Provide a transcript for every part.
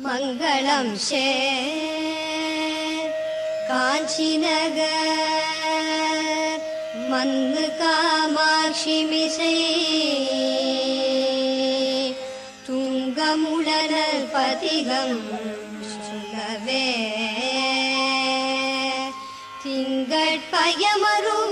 மங்களம் ஷே காஞ்சிநகர் மந்து காமாட்சி மிசை. துங்கமுடனல் பதிகம் சொல்லவே. திங்கட்பயமரும்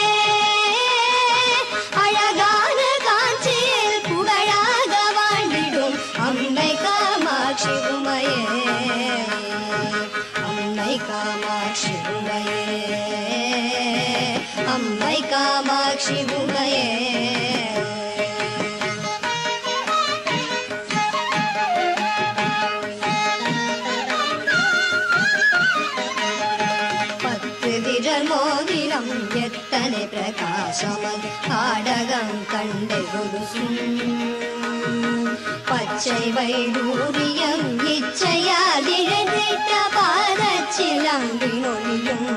ಶಿವುಮಯೇ பத்து திடர் மோதிரம் எத்தனை பிரகாசமது பாடகம் கண்ட குரு பச்சை வைடூரியம் இச்சையால் இழந்திட்ட பாதச்சிலம்பினொழியும்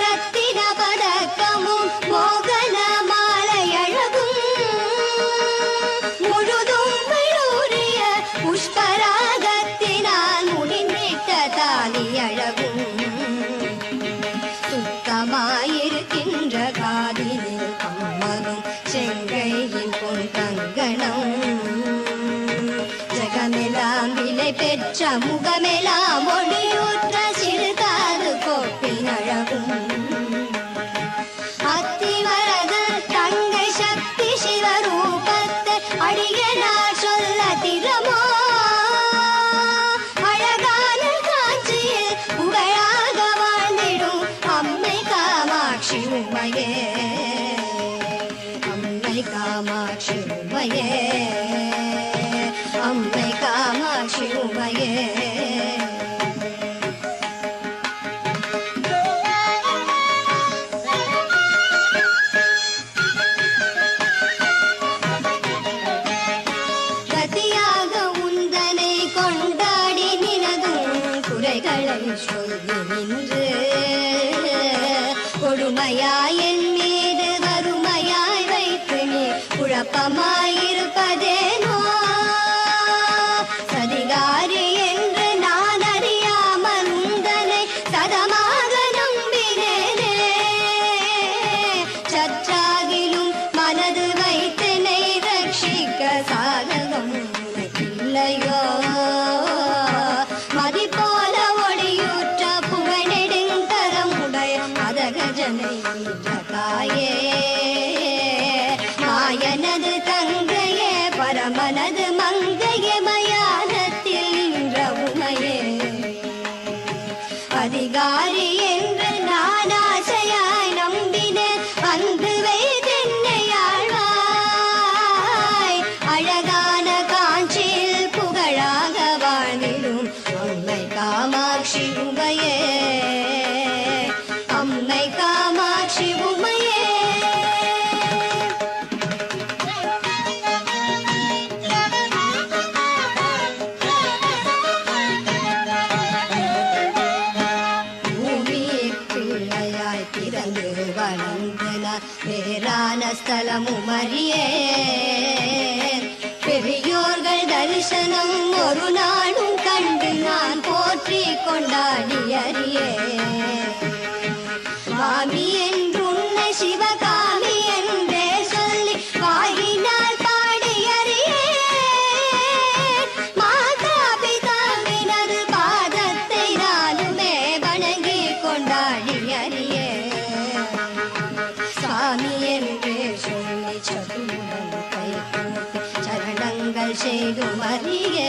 रख காமாட்சி உமையே அம்மை காமாட்சி உமையே தரிசனமும் அறிய பெரியோர்கள் தரிசனம் ஒரு நாளும் கண்டு நான் போற்றி கொண்டாடி அறியே ಇದು ಮರಿಗೆ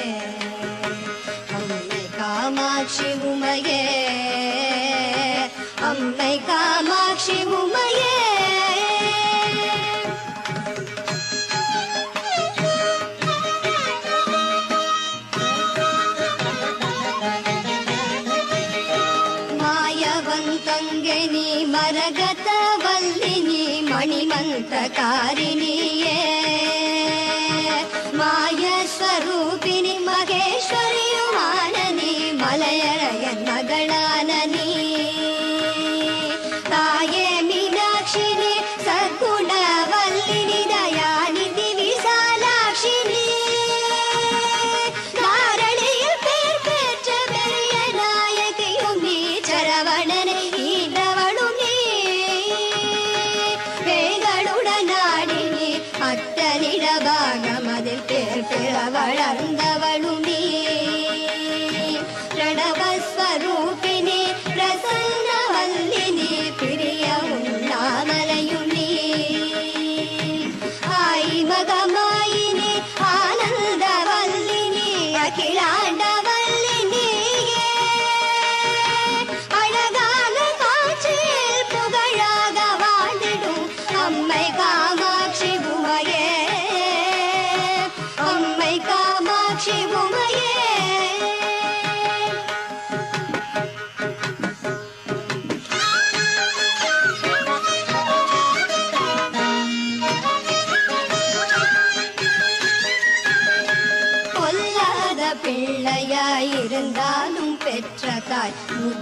காமாட்சி உமையே அம்மை காமாட்சி உமையே. மாயவன் தங்கனி மரகத வல்லினி மணிமந்த காரிணி. மனதாக மதில் கேட்டு வளர்ந்தவள்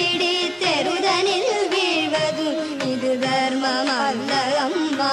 பிடித்தெருதனில் வீழ்வதும் இது தர்மம் அல்ல அம்மா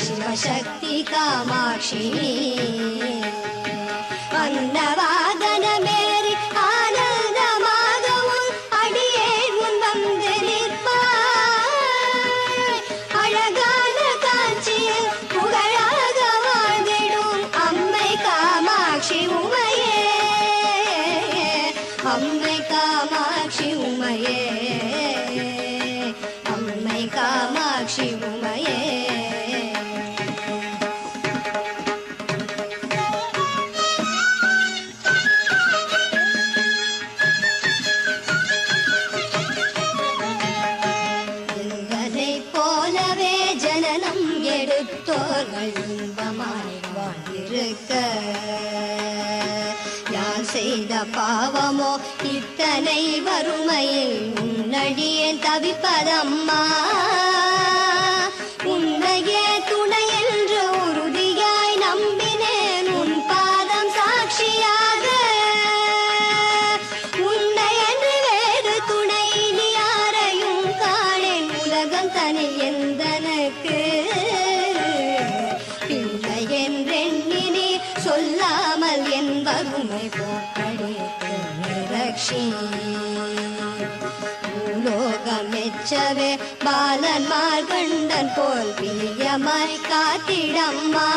शिवशक्ति कामाक्षिणी। अन्न தோர்கள் இன்பமாய் வாழ்ந்திருக்க யான் செய்த பாவமோ இத்தனை வறுமையில் உன்னடியே தவிப்பதம்மா. போல் பிரியமாய் காத்திடம்மா.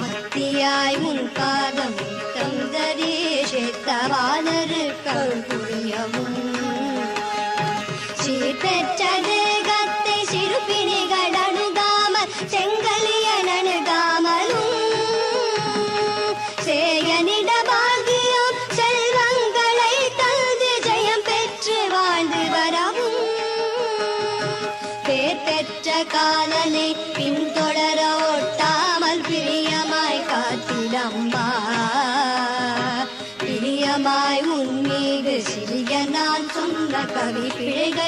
मत्यायङ्कादं तं दरीश तवानृकम्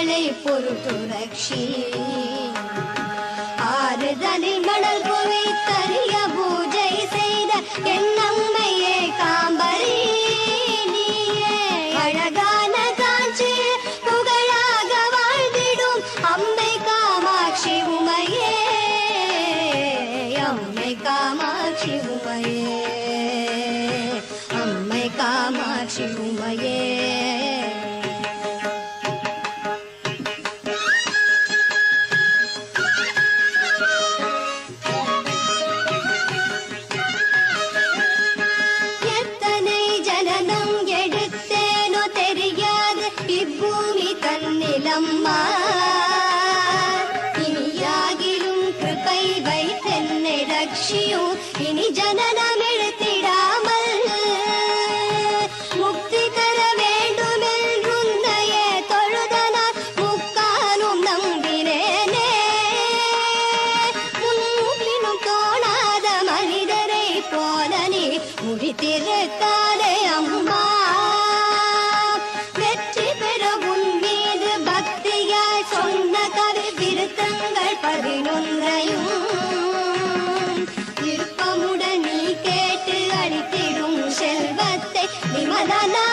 மகளை பொருட்டுரட்சி ஆறுதனை மணல் குவித்தறிய பூஜை செய்த என் அம்மையே காம்பரி. அழகான காட்சி புகழாக வாழ்ந்திடும் அம்மை காமாட்சி காமாட்சி உமையே. அம்மை காமாட்சி உமையே. இனி ஜனனம் la la